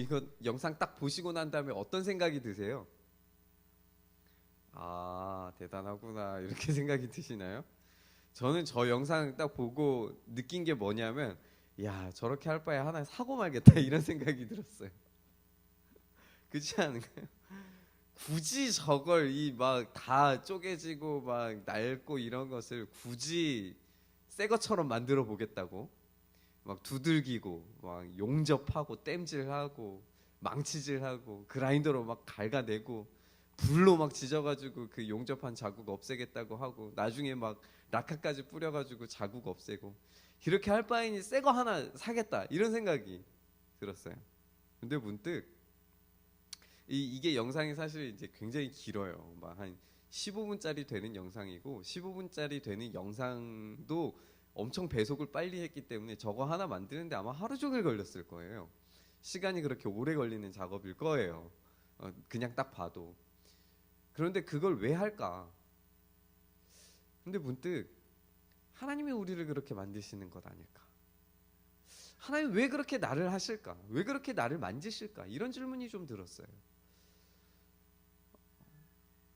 이거 영상 딱 보시고 난 다음에 어떤 생각이 드세요? 아 대단하구나 이렇게 생각이 드시나요? 저는 저 영상 딱 보고 느낀 게 뭐냐면 야 저렇게 할 바에 하나 사고 말겠다 이런 생각이 들었어요. 그렇지 않은가요? 굳이 저걸 이 막 다 쪼개지고 막 낡고 이런 것을 굳이 새 것처럼 만들어 보겠다고 막 두들기고 막 용접하고 땜질하고 망치질하고 그라인더로 막 갉아내고 불로 막 지져가지고 그 용접한 자국 없애겠다고 하고 나중에 막 라카까지 뿌려가지고 자국 없애고 이렇게 할 바에니 새 거 하나 사겠다 이런 생각이 들었어요. 근데 문득 이, 이게 영상이 사실 이제 굉장히 길어요. 막 한 15분짜리 되는 영상이고 15분짜리 되는 영상도 엄청 배속을 빨리 했기 때문에 저거 하나 만드는데 아마 하루 종일 걸렸을 거예요. 시간이 그렇게 오래 걸리는 작업일 거예요. 어, 그냥 딱 봐도. 그런데 그걸 왜 할까? 근데 문득 하나님이 우리를 그렇게 만드시는 것 아닐까? 하나님 왜 그렇게 나를 하실까? 왜 그렇게 나를 만지실까? 이런 질문이 좀 들었어요.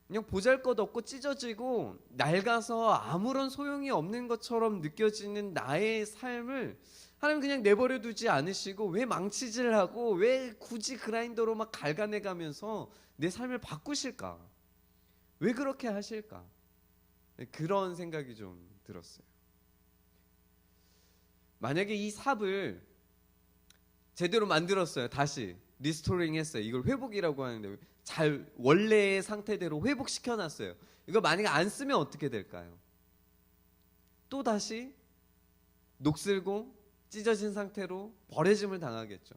그냥 보잘것없고 찢어지고 낡아서 아무런 소용이 없는 것처럼 느껴지는 나의 삶을 하나님 그냥 내버려 두지 않으시고 왜 망치질 하고 왜 굳이 그라인더로 막 갉아내 가면서 내 삶을 바꾸실까? 왜 그렇게 하실까? 네, 그런 생각이 좀 들었어요. 만약에 이 삽을 제대로 만들었어요. 다시 리스토링 했어요. 이걸 회복이라고 하는데 잘 원래의 상태대로 회복시켜 놨어요. 이거 만약에 안 쓰면 어떻게 될까요? 또 다시 녹슬고 찢어진 상태로 버려짐을 당하겠죠.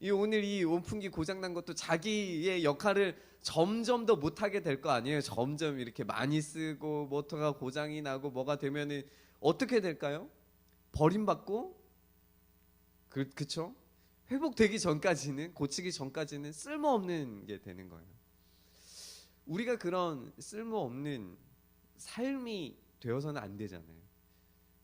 이 오늘 이 온풍기 고장 난 것도 자기의 역할을 점점 더 못하게 될 거 아니에요. 점점 이렇게 많이 쓰고 모터가 고장이 나고 뭐가 되면은 어떻게 될까요? 버림받고 그 그쵸? 회복되기 전까지는 고치기 전까지는 쓸모없는 게 되는 거예요. 우리가 그런 쓸모없는 삶이 되어서는 안 되잖아요.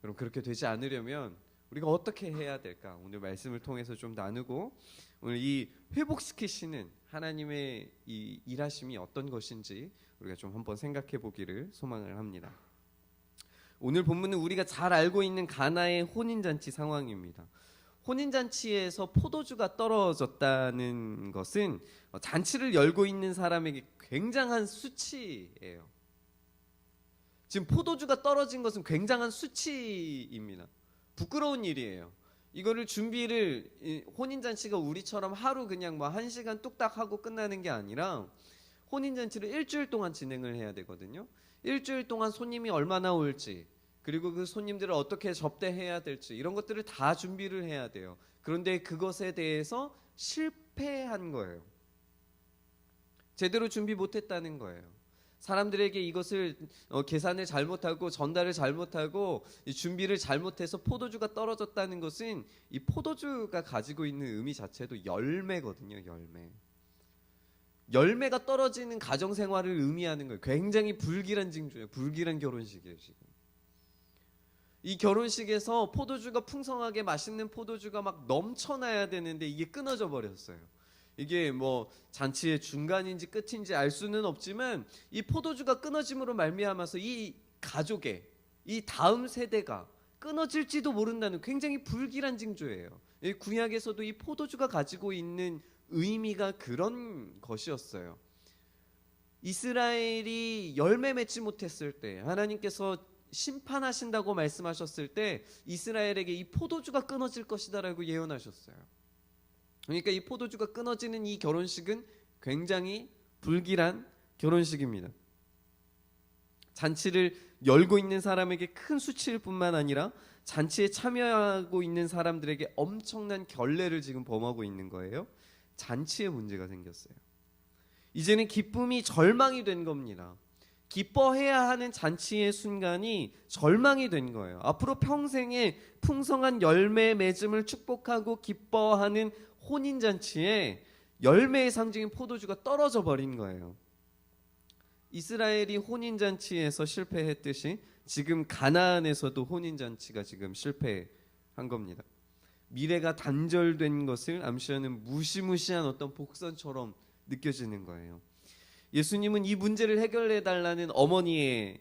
그럼 그렇게 되지 않으려면 우리가 어떻게 해야 될까? 오늘 말씀을 통해서 좀 나누고 오늘 이 회복시키시는 하나님의 이 일하심이 어떤 것인지 우리가 좀 한번 생각해 보기를 소망을 합니다. 오늘 본문은 우리가 잘 알고 있는 가나의 혼인 잔치 상황입니다. 혼인 잔치에서 포도주가 떨어졌다는 것은 잔치를 열고 있는 사람에게 굉장한 수치예요. 지금 포도주가 떨어진 것은 굉장한 수치입니다. 부끄러운 일이에요. 이거를 준비를 이 혼인 잔치가 우리처럼 하루 그냥 뭐 한 시간 뚝딱 하고 끝나는 게 아니라 혼인 잔치를 일주일 동안 진행을 해야 되거든요. 일주일 동안 손님이 얼마나 올지 그리고 그 손님들을 어떻게 접대해야 될지 이런 것들을 다 준비를 해야 돼요. 그런데 그것에 대해서 실패한 거예요. 제대로 준비 못했다는 거예요. 사람들에게 이것을 어, 계산을 잘못하고 전달을 잘못하고 이 준비를 잘못해서 포도주가 떨어졌다는 것은 이 포도주가 가지고 있는 의미 자체도 열매거든요. 열매. 열매가 떨어지는 가정 생활을 의미하는 거예요. 굉장히 불길한 징조예요. 불길한 결혼식이에요, 지금. 이 결혼식에서 포도주가 풍성하게 맛있는 포도주가 막 넘쳐나야 되는데 이게 끊어져 버렸어요. 이게 뭐 잔치의 중간인지 끝인지 알 수는 없지만 이 포도주가 끊어짐으로 말미암아서 이 가족의 이 다음 세대가 끊어질지도 모른다는 굉장히 불길한 징조예요. 이 구약에서도 이 포도주가 가지고 있는 의미가 그런 것이었어요. 이스라엘이 열매 맺지 못했을 때 하나님께서 심판하신다고 말씀하셨을 때 이스라엘에게 이 포도주가 끊어질 것이다라고 예언하셨어요. 그러니까 이 포도주가 끊어지는 이 결혼식은 굉장히 불길한 결혼식입니다. 잔치를 열고 있는 사람에게 큰 수치일 뿐만 아니라 잔치에 참여하고 있는 사람들에게 엄청난 결례를 지금 범하고 있는 거예요. 잔치에 문제가 생겼어요. 이제는 기쁨이 절망이 된 겁니다. 기뻐해야 하는 잔치의 순간이 절망이 된 거예요. 앞으로 평생에 풍성한 열매 맺음을 축복하고 기뻐하는 혼인 잔치에 열매의 상징인 포도주가 떨어져 버린 거예요. 이스라엘이 혼인 잔치에서 실패했듯이 지금 가나안에서도 혼인 잔치가 지금 실패한 겁니다. 미래가 단절된 것을 암시하는 무시무시한 어떤 복선처럼 느껴지는 거예요. 예수님은 이 문제를 해결해 달라는 어머니의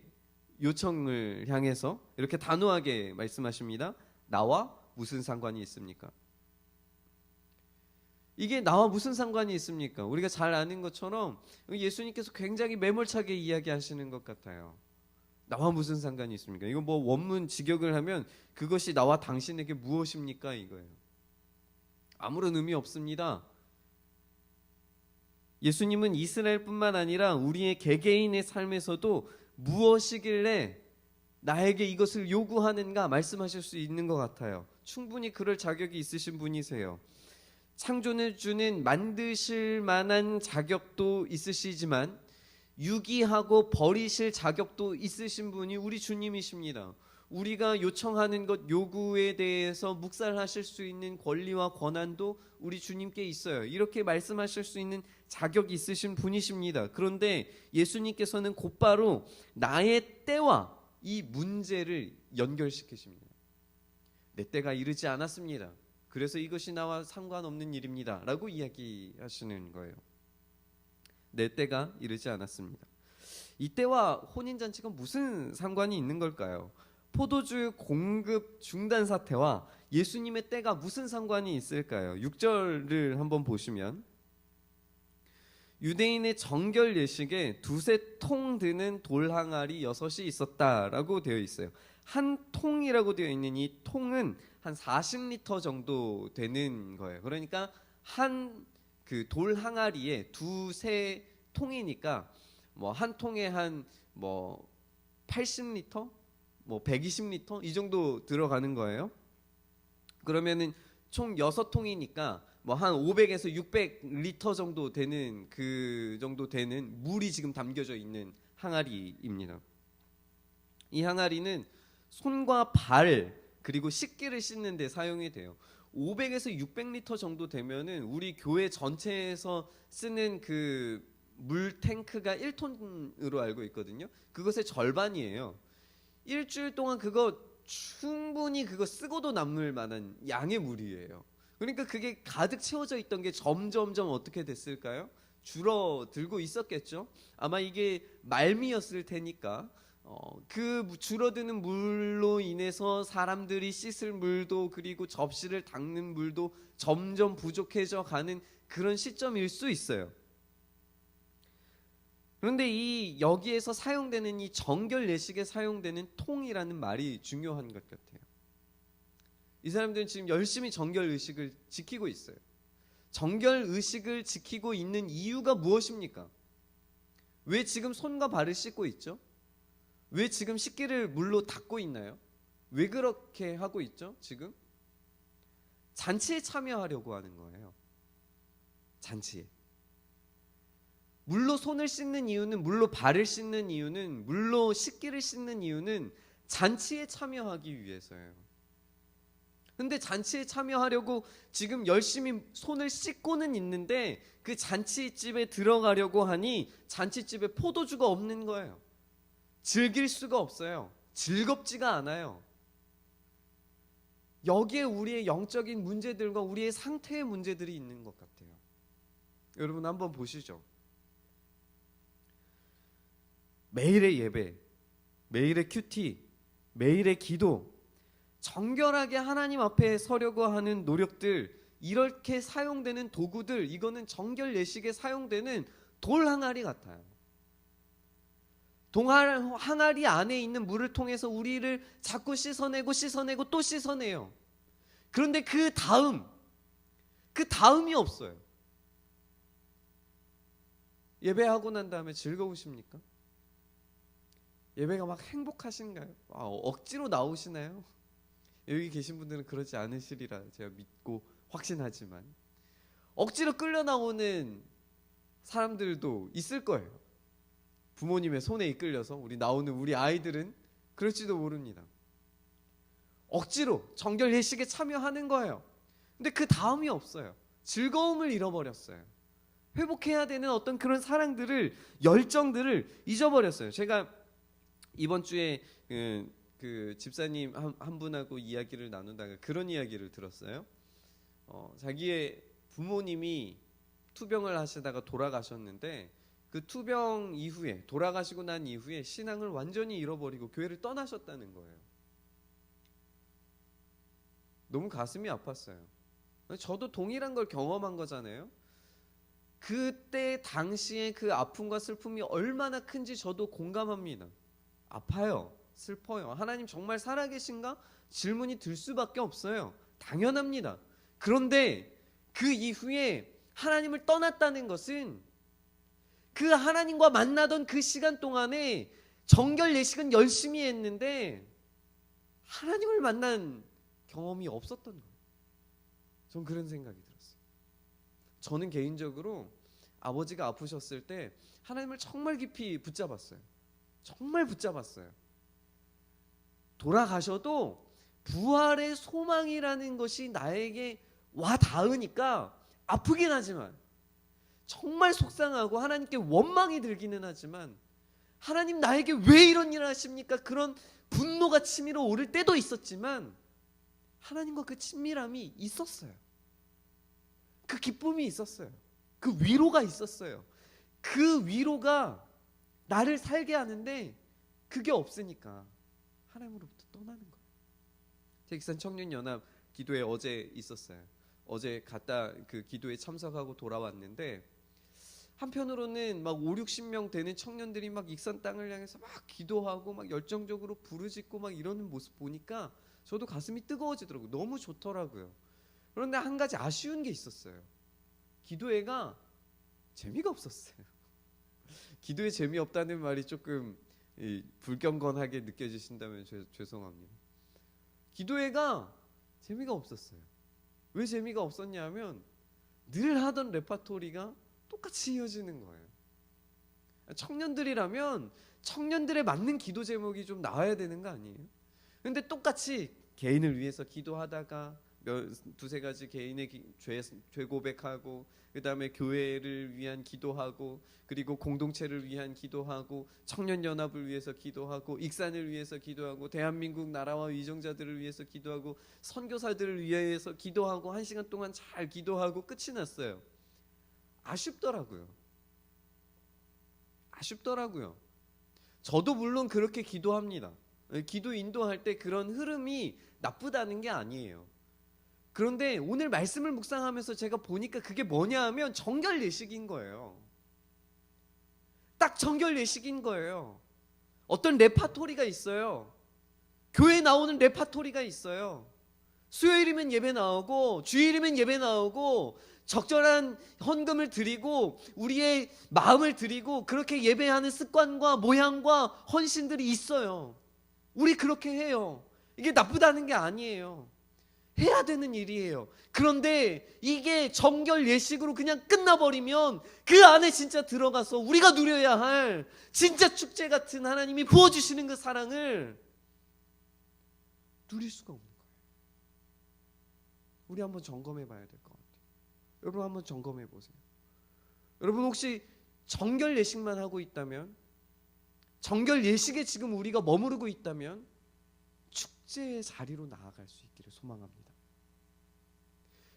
요청을 향해서 이렇게 단호하게 말씀하십니다. 나와 무슨 상관이 있습니까? 이게 나와 무슨 상관이 있습니까? 우리가 잘 아는 것처럼 예수님께서 굉장히 매몰차게 이야기하시는 것 같아요. 나와 무슨 상관이 있습니까? 이거 뭐 원문 직역을 하면 그것이 나와 당신에게 무엇입니까? 이거예요. 아무런 의미 없습니다. 예수님은 이스라엘뿐만 아니라 우리의 개개인의 삶에서도 무엇이길래 나에게 이것을 요구하는가 말씀하실 수 있는 것 같아요. 충분히 그럴 자격이 있으신 분이세요. 창조를 주는 만드실 만한 자격도 있으시지만 유기하고 버리실 자격도 있으신 분이 우리 주님이십니다. 우리가 요청하는 것 요구에 대해서 묵살하실 수 있는 권리와 권한도 우리 주님께 있어요. 이렇게 말씀하실 수 있는 자격이 있으신 분이십니다. 그런데 예수님께서는 곧바로 나의 때와 이 문제를 연결시키십니다. 내 때가 이르지 않았습니다. 그래서 이것이 나와 상관없는 일입니다. 라고 이야기하시는 거예요. 내 때가 이르지 않았습니다. 이 때와 혼인잔치가 무슨 상관이 있는 걸까요? 포도주 공급 중단 사태와 예수님의 때가 무슨 상관이 있을까요? 6절을 한번 보시면 유대인의 정결 예식에 두세 통 드는 돌 항아리 여섯이 있었다라고 되어 있어요. 한 통이라고 되어 있는 이 통은 한 40리터 정도 되는 거예요. 그러니까 한 그 돌 항아리에 두세 통이니까 뭐 한 통에 한 뭐 80리터, 뭐 120리터 이 정도 들어가는 거예요. 그러면은 총 6통이니까 뭐 한 500에서 600리터 정도 되는 그 정도 되는 물이 지금 담겨져 있는 항아리입니다. 이 항아리는 손과 발 그리고 식기를 씻는 데 사용이 돼요. 500에서 600리터 정도 되면은 우리 교회 전체에서 쓰는 그 물 탱크가 1톤으로 알고 있거든요. 그것의 절반이에요. 일주일 동안 그거 충분히 그거 쓰고도 남을 만한 양의 물이에요. 그러니까 그게 가득 채워져 있던 게 점점점 어떻게 됐을까요? 줄어들고 있었겠죠. 아마 이게 말미였을 테니까 어, 그 줄어드는 물로 인해서 사람들이 씻을 물도 그리고 접시를 닦는 물도 점점 부족해져 가는 그런 시점일 수 있어요. 그런데 이 여기에서 사용되는 이 정결 예식에 사용되는 통이라는 말이 중요한 것 같아요. 이 사람들은 지금 열심히 정결 의식을 지키고 있어요. 정결 의식을 지키고 있는 이유가 무엇입니까? 왜 지금 손과 발을 씻고 있죠? 왜 지금 식기를 물로 닦고 있나요? 왜 그렇게 하고 있죠? 지금 잔치에 참여하려고 하는 거예요. 잔치에. 물로 손을 씻는 이유는 물로 발을 씻는 이유는 물로 식기를 씻는 이유는 잔치에 참여하기 위해서예요. 근데 잔치에 참여하려고 지금 열심히 손을 씻고는 있는데 그 잔치집에 들어가려고 하니 잔치집에 포도주가 없는 거예요. 즐길 수가 없어요. 즐겁지가 않아요. 여기에 우리의 영적인 문제들과 우리의 상태의 문제들이 있는 것 같아요. 여러분 한번 보시죠. 매일의 예배, 매일의 큐티, 매일의 기도, 정결하게 하나님 앞에 서려고 하는 노력들, 이렇게 사용되는 도구들, 이거는 정결 예식에 사용되는 돌 항아리 같아요. 동할 항아리 안에 있는 물을 통해서 우리를 자꾸 씻어내고 씻어내고 또 씻어내요. 그런데 그 다음, 그 다음이 없어요. 예배하고 난 다음에 즐거우십니까? 예배가 막 행복하신가요? 아, 억지로 나오시나요? 여기 계신 분들은 그러지 않으시리라 제가 믿고 확신하지만 억지로 끌려 나오는 사람들도 있을 거예요. 부모님의 손에 이끌려서 우리 나오는 우리 아이들은 그럴지도 모릅니다. 억지로 정결 예식에 참여하는 거예요. 근데 그 다음이 없어요. 즐거움을 잃어버렸어요. 회복해야 되는 어떤 그런 사랑들을 열정들을 잊어버렸어요. 제가 이번 주에 그, 그 집사님 한, 한 분하고 이야기를 나누다가 그런 이야기를 들었어요. 어, 자기의 부모님이 투병을 하시다가 돌아가셨는데 그 투병 이후에 돌아가시고 난 이후에 신앙을 완전히 잃어버리고 교회를 떠나셨다는 거예요. 너무 가슴이 아팠어요. 저도 동일한 걸 경험한 거잖아요. 그때 당시에 그 아픔과 슬픔이 얼마나 큰지 저도 공감합니다. 아파요. 슬퍼요. 하나님 정말 살아계신가? 질문이 들 수밖에 없어요. 당연합니다. 그런데 그 이후에 하나님을 떠났다는 것은 그 하나님과 만나던 그 시간 동안에 정결 예식은 열심히 했는데 하나님을 만난 경험이 없었던 거예요. 전 그런 생각이 들었어요. 저는 개인적으로 아버지가 아프셨을 때 하나님을 정말 깊이 붙잡았어요. 정말 붙잡았어요. 돌아가셔도 부활의 소망이라는 것이 나에게 와 닿으니까 아프긴 하지만 정말 속상하고 하나님께 원망이 들기는 하지만 하나님 나에게 왜 이런 일을 하십니까? 그런 분노가 치밀어 오를 때도 있었지만 하나님과 그 친밀함이 있었어요. 그 기쁨이 있었어요. 그 위로가 있었어요. 그 위로가 나를 살게 하는데 그게 없으니까 하나님으로부터 떠나는 거예요. 제익산 청년 연합 기도회 어제 있었어요. 어제 갔다 그 기도에 참석하고 돌아왔는데 한편으로는 막 5, 60명 되는 청년들이 막 익산 땅을 향해서 막 기도하고 막 열정적으로 부르짖고 막 이러는 모습 보니까 저도 가슴이 뜨거워지더라고요. 너무 좋더라고요. 그런데 한 가지 아쉬운 게 있었어요. 기도회가 재미가 없었어요. 기도에 재미없다는 말이 조금 이, 불경건하게 느껴지신다면 죄, 죄송합니다. 기도회가 재미가 없었어요. 왜 재미가 없었냐면 늘 하던 레파토리가 똑같이 이어지는 거예요. 청년들이라면 청년들에 맞는 기도 제목이 좀 나와야 되는 거 아니에요? 근데 똑같이 개인을 위해서 기도하다가 몇, 두세 가지 개인의 기, 죄, 죄 고백하고 그다음에 교회를 위한 기도하고 그리고 공동체를 위한 기도하고 청년 연합을 위해서 기도하고 익산을 위해서 기도하고 대한민국 나라와 위정자들을 위해서 기도하고 선교사들을 위해서 기도하고 한 시간 동안 잘 기도하고 끝이 났어요. 아쉽더라고요. 아쉽더라고요. 저도 물론 그렇게 기도합니다. 기도 인도할 때 그런 흐름이 나쁘다는 게 아니에요. 그런데 오늘 말씀을 묵상하면서 제가 보니까 그게 뭐냐 하면 정결 예식인 거예요. 딱 정결 예식인 거예요. 어떤 레파토리가 있어요. 교회 나오는 레파토리가 있어요. 수요일이면 예배 나오고 주일이면 예배 나오고 적절한 헌금을 드리고 우리의 마음을 드리고 그렇게 예배하는 습관과 모양과 헌신들이 있어요. 우리 그렇게 해요. 이게 나쁘다는 게 아니에요. 해야 되는 일이에요. 그런데 이게 정결 예식으로 그냥 끝나버리면 그 안에 진짜 들어가서 우리가 누려야 할 진짜 축제 같은 하나님이 부어주시는 그 사랑을 누릴 수가 없는 거예요. 우리 한번 점검해 봐야 될 것 같아요. 여러분 한번 점검해 보세요. 여러분 혹시 정결 예식만 하고 있다면 정결 예식에 지금 우리가 머무르고 있다면 축제의 자리로 나아갈 수 있기를 소망합니다.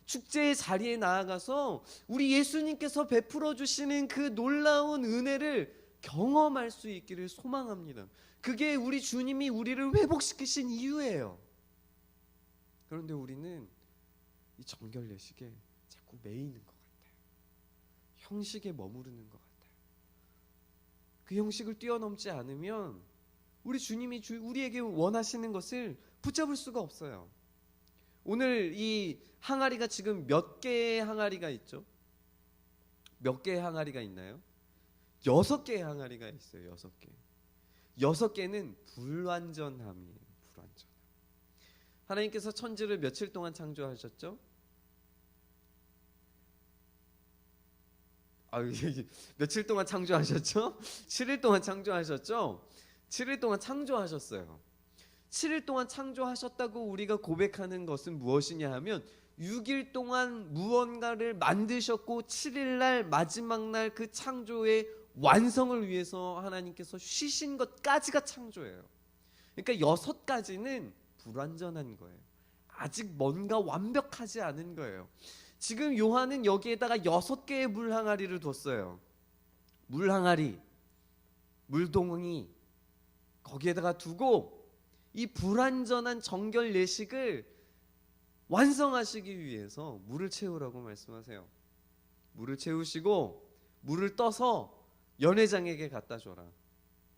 축제의 자리에 나아가서 우리 예수님께서 베풀어 주시는 그 놀라운 은혜를 경험할 수 있기를 소망합니다. 그게 우리 주님이 우리를 회복시키신 이유예요. 그런데 우리는 이 정결 예식에 자꾸 매이는 것 같아요. 형식에 머무르는 것 같아요. 그 형식을 뛰어넘지 않으면 우리 주님이 주, 우리에게 원하시는 것을 붙잡을 수가 없어요. 오늘 이 항아리가 지금 몇 개의 항아리가 있죠? 몇 개의 항아리가 있나요? 여섯 개의 항아리가 있어요. 여섯 개. 여섯 개는 불완전함이에요. 불완전함. 하나님께서 천지를 며칠 동안 창조하셨죠? 아, 며칠 동안 창조하셨죠? 7일 동안 창조하셨죠? 7일 동안 창조하셨어요. 7일 동안 창조하셨다고 우리가 고백하는 것은 무엇이냐 하면 6일 동안 무언가를 만드셨고 7일 날 마지막 날 그 창조의 완성을 위해서 하나님께서 쉬신 것까지가 창조예요. 그러니까 여섯 가지는 불완전한 거예요. 아직 뭔가 완벽하지 않은 거예요. 지금 요한은 여기에다가 여섯 개의 물 항아리를 뒀어요. 물 항아리, 물동이 거기에다가 두고 이 불완전한 정결 예식을 완성하시기 위해서 물을 채우라고 말씀하세요. 물을 채우시고 물을 떠서 연회장에게 갖다 줘라.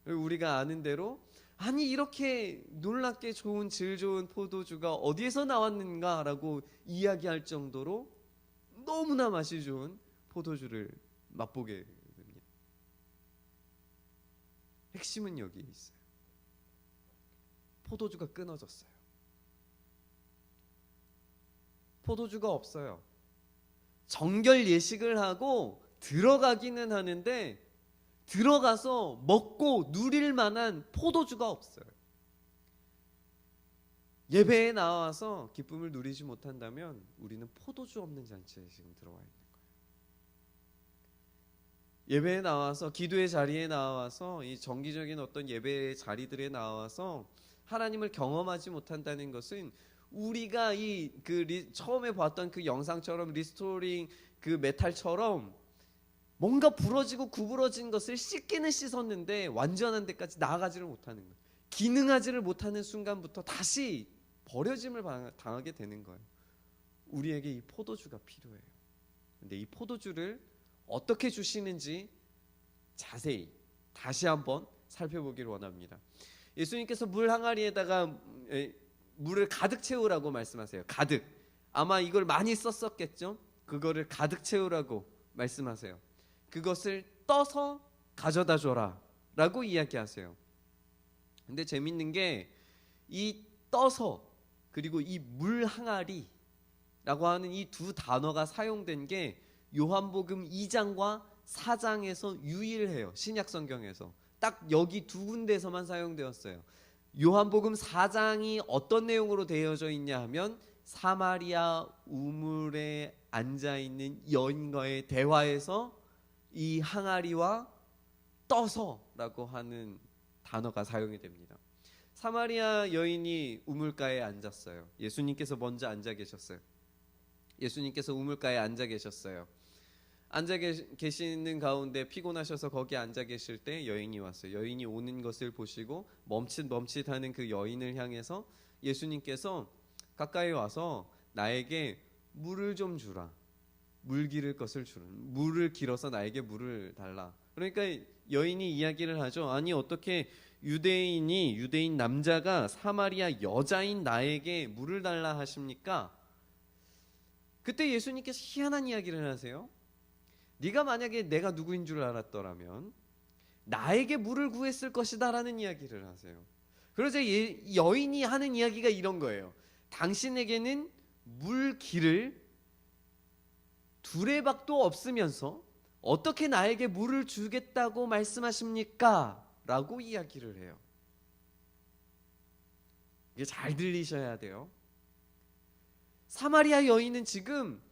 우리가 아는 대로 아니 이렇게 놀랍게 좋은 질 좋은 포도주가 어디에서 나왔는가라고 이야기할 정도로 너무나 맛이 좋은 포도주를 맛보게 됩니다. 핵심은 여기 있어요. 포도주가 끊어졌어요. 포도주가 없어요. 정결 예식을 하고 들어가기는 하는데 들어가서 먹고 누릴 만한 포도주가 없어요. 예배에 나와서 기쁨을 누리지 못한다면 우리는 포도주 없는 잔치에 지금 들어와 있는 거예요. 예배에 나와서 기도의 자리에 나와서 이 정기적인 어떤 예배의 자리들에 나와서 하나님을 경험하지 못한다는 것은 우리가 이 그 처음에 봤던 그 영상처럼 리스토링 그 메탈처럼 뭔가 부러지고 구부러진 것을 씻기는 씻었는데 완전한 데까지 나아가지를 못하는 거예요. 기능하지를 못하는 순간부터 다시 버려짐을 당하게 되는 거예요. 우리에게 이 포도주가 필요해요. 근데 이 포도주를 어떻게 주시는지 자세히 다시 한번 살펴보기를 원합니다. 예수님께서 물 항아리에다가 물을 가득 채우라고 말씀하세요. 가득. 아마 이걸 많이 썼었겠죠. 그거를 가득 채우라고 말씀하세요. 그것을 떠서 가져다 줘라라고 이야기하세요. 근데 재밌는 게 이 떠서 그리고 이 물 항아리라고 하는 이 두 단어가 사용된 게 요한복음 2장과 4장에서 유일해요. 신약 성경에서 딱 여기 두 군데서만 사용되었어요. 요한복음 4장이 어떤 내용으로 되어져 있냐 하면 사마리아 우물에 앉아 있는 여인과의 대화에서 이 항아리와 떠서라고 하는 단어가 사용이 됩니다. 사마리아 여인이 우물가에 앉았어요. 예수님께서 먼저 앉아 계셨어요. 예수님께서 우물가에 앉아 계셨어요. 앉아 계시는 가운데 피곤하셔서 거기 앉아 계실 때 여인이 왔어요. 여인이 오는 것을 보시고 멈칫 멈칫하는 그 여인을 향해서 예수님께서 가까이 와서 나에게 물을 좀 주라. 물 기를 것을 주라. 물을 길어서 나에게 물을 달라. 그러니까 여인이 이야기를 하죠. 아니 어떻게 유대인이 유대인 남자가 사마리아 여자인 나에게 물을 달라 하십니까? 그때 예수님께서 희한한 이야기를 하세요. 네가 만약에 내가 누구인 줄 알았더라면 나에게 물을 구했을 것이다라는 이야기를 하세요. 그러자 여인이 하는 이야기가 이런 거예요. 당신에게는 물 길을 두레박도 없으면서 어떻게 나에게 물을 주겠다고 말씀하십니까? 라고 이야기를 해요. 이게 잘 들리셔야 돼요. 사마리아 여인은 지금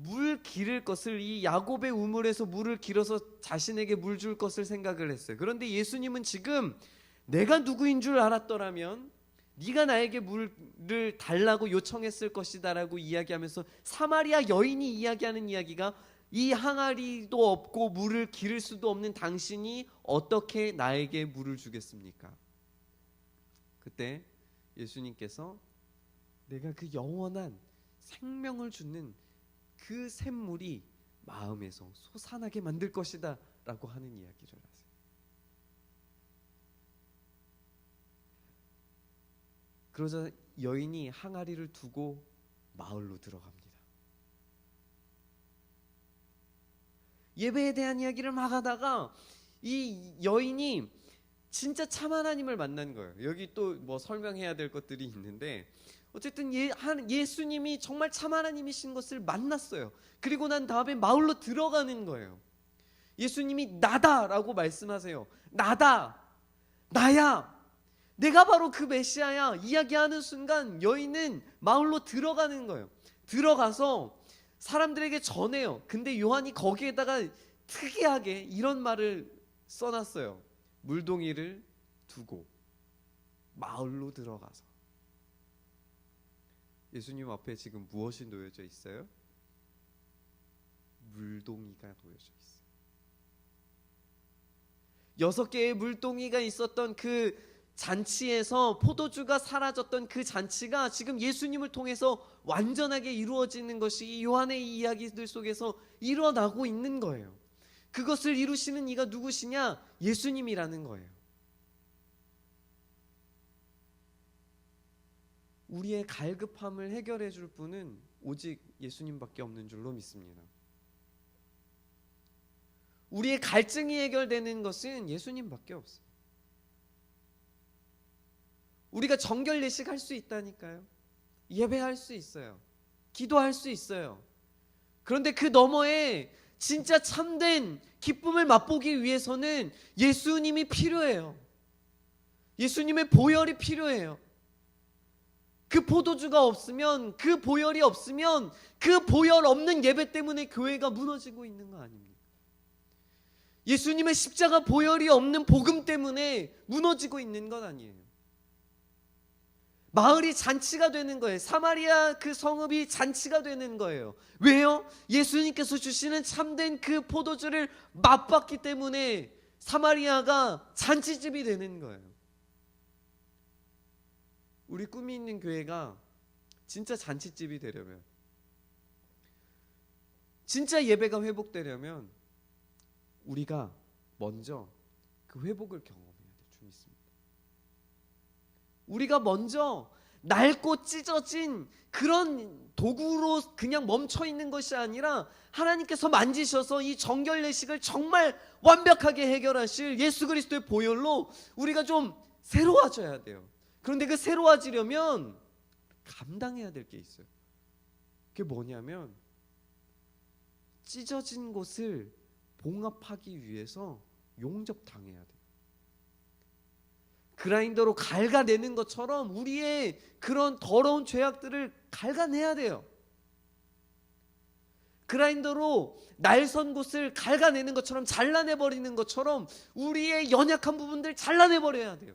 물 기를 것을 이 야곱의 우물에서 물을 길어서 자신에게 물 줄 것을 생각을 했어요. 그런데 예수님은 지금 내가 누구인 줄 알았더라면 네가 나에게 물을 달라고 요청했을 것이다라고 이야기하면서 사마리아 여인이 이야기하는 이야기가 이 항아리도 없고 물을 기를 수도 없는 당신이 어떻게 나에게 물을 주겠습니까? 그때 예수님께서 내가 그 영원한 생명을 주는 그 샘물이 마음에서 솟아나게 만들 것이다라고 하는 이야기를 하세요. 그러자 여인이 항아리를 두고 마을로 들어갑니다. 예배에 대한 이야기를 막 하다가 이 여인이 진짜 참 하나님을 만난 거예요. 여기 또 뭐 설명해야 될 것들이 있는데 어쨌든 예, 예수님이 정말 참 하나님이신 것을 만났어요. 그리고 난 다음에 마을로 들어가는 거예요. 예수님이 나다라고 말씀하세요. 나다. 나야. 내가 바로 그 메시아야 이야기하는 순간 여인은 마을로 들어가는 거예요. 들어가서 사람들에게 전해요. 근데 요한이 거기에다가 특이하게 이런 말을 써놨어요. 물동이를 두고 마을로 들어가서 예수님 앞에 지금 무엇이 놓여져 있어요? 물동이가 놓여져 있어요. 여섯 개의 물동이가 있었던 그 잔치에서 포도주가 사라졌던 그 잔치가 지금 예수님을 통해서 완전하게 이루어지는 것이 이 요한의 이 이야기들 속에서 일어나고 있는 거예요. 그것을 이루시는 이가 누구시냐? 예수님이라는 거예요. 우리의 갈급함을 해결해 줄 분은 오직 예수님밖에 없는 줄로 믿습니다. 우리의 갈증이 해결되는 것은 예수님밖에 없어요. 우리가 정결 예식 할 수 있다니까요. 예배할 수 있어요. 기도할 수 있어요. 그런데 그 너머에 진짜 참된 기쁨을 맛보기 위해서는 예수님이 필요해요. 예수님의 보혈이 필요해요. 그 포도주가 없으면 그 보혈이 없으면 그 보혈 없는 예배 때문에 교회가 무너지고 있는 거 아닙니까? 예수님의 십자가 보혈이 없는 복음 때문에 무너지고 있는 건 아니에요. 마을이 잔치가 되는 거예요. 사마리아 그 성읍이 잔치가 되는 거예요. 왜요? 예수님께서 주시는 참된 그 포도주를 맛봤기 때문에 사마리아가 잔치집이 되는 거예요. 우리 꿈이 있는 교회가 진짜 잔치집이 되려면 진짜 예배가 회복되려면 우리가 먼저 그 회복을 경험해야 될 줄 믿습니다. 우리가 먼저 낡고 찢어진 그런 도구로 그냥 멈춰 있는 것이 아니라 하나님께서 만지셔서 이 정결 예식을 정말 완벽하게 해결하실 예수 그리스도의 보혈로 우리가 좀 새로워져야 돼요. 그런데 그 새로워지려면 감당해야 될 게 있어요. 그게 뭐냐면 찢어진 곳을 봉합하기 위해서 용접당해야 돼요. 그라인더로 갉아내는 것처럼 우리의 그런 더러운 죄악들을 갉아내야 돼요. 그라인더로 날선 곳을 갉아내는 것처럼 잘라내 버리는 것처럼 우리의 연약한 부분들 잘라내 버려야 돼요.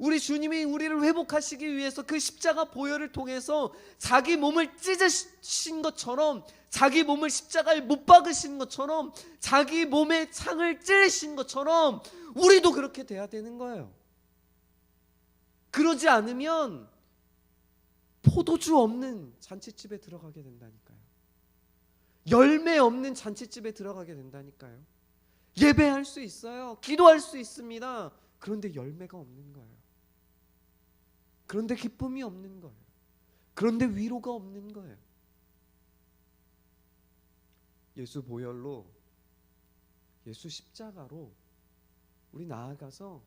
우리 주님이 우리를 회복하시기 위해서 그 십자가 보혈을 통해서 자기 몸을 찢으신 것처럼 자기 몸을 십자가에 못 박으신 것처럼 자기 몸에 창을 찌르신 것처럼 우리도 그렇게 돼야 되는 거예요. 그러지 않으면 포도주 없는 잔치집에 들어가게 된다니까요. 열매 없는 잔치집에 들어가게 된다니까요. 예배할 수 있어요. 기도할 수 있습니다. 그런데 열매가 없는 거예요. 그런데 기쁨이 없는 거예요. 그런데 위로가 없는 거예요. 예수 보혈로 예수 십자가로 우리 나아가서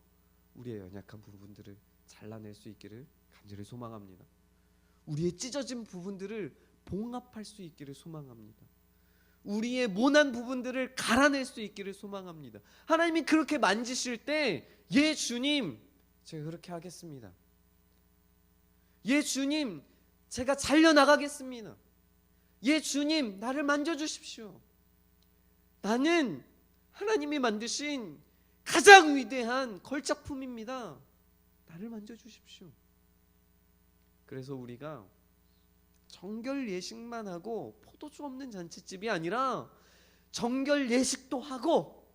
우리의 연약한 부분들을 잘라낼 수 있기를 간절히 소망합니다. 우리의 찢어진 부분들을 봉합할 수 있기를 소망합니다. 우리의 모난 부분들을 갈아낼 수 있기를 소망합니다. 하나님이 그렇게 만지실 때, 예, 주님, 제가 그렇게 하겠습니다. 예, 주님, 제가 잘려나가겠습니다. 예, 주님, 나를 만져주십시오. 나는 하나님이 만드신 가장 위대한 걸작품입니다. 나를 만져주십시오. 그래서 우리가 정결 예식만 하고 포도주 없는 잔치집이 아니라 정결 예식도 하고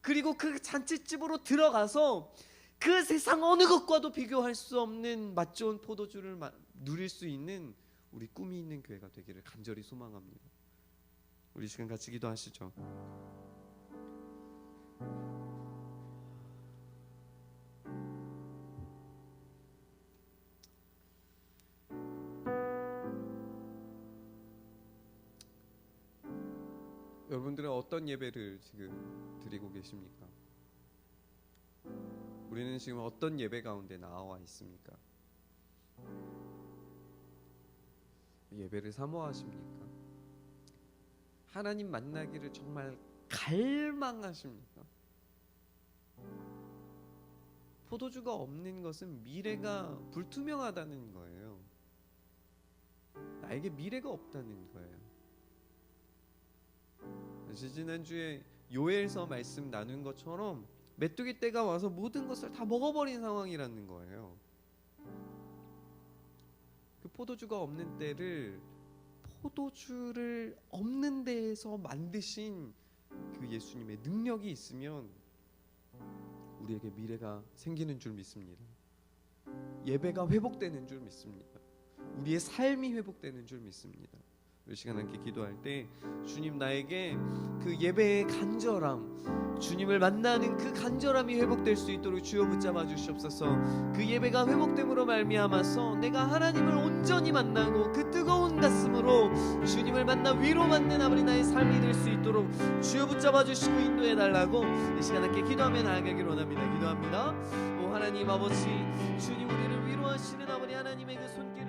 그리고 그 잔치집으로 들어가서 그 세상 어느 것과도 비교할 수 없는 맛 좋은 포도주를 마- 누릴 수 있는 우리 꿈이 있는 교회가 되기를 간절히 소망합니다. 우리 시간 같이 기도하시죠. 여러분들은 어떤 예배를 지금 드리고 계십니까? 우리는 지금 어떤 예배 가운데 나와 있습니까? 예배를 사모하십니까? 하나님 만나기를 정말 갈망하십니까? 포도주가 없는 것은 미래가 불투명하다는 거예요. 나에게 미래가 없다는 거예요. 지난주에 요엘서 말씀 나눈 것처럼 메뚜기 때가 와서 모든 것을 다 먹어버린 상황이라는 거예요. 포도주가 없는 때를 포도주를 없는 데에서 만드신 그 예수님의 능력이 있으면 우리에게 미래가 생기는 줄 믿습니다. 예배가 회복되는 줄 믿습니다. 우리의 삶이 회복되는 줄 믿습니다. 이 시간 함께 기도할 때 주님 나에게 그 예배의 간절함, 주님을 만나는 그 간절함이 회복될 수 있도록 주여 붙잡아 주시옵소서. 그 예배가 회복됨으로 말미암아서 내가 하나님을 온전히 만나고 그 뜨거운 가슴으로 주님을 만나 위로받는 아버지 나의 삶이 될 수 있도록 주여 붙잡아 주시고 인도해 달라고 이 시간 함께 기도하며 나아가기를 원합니다. 기도합니다. 오 하나님 아버지 주님 우리를 위로하시는 아버지 하나님의 그 아버지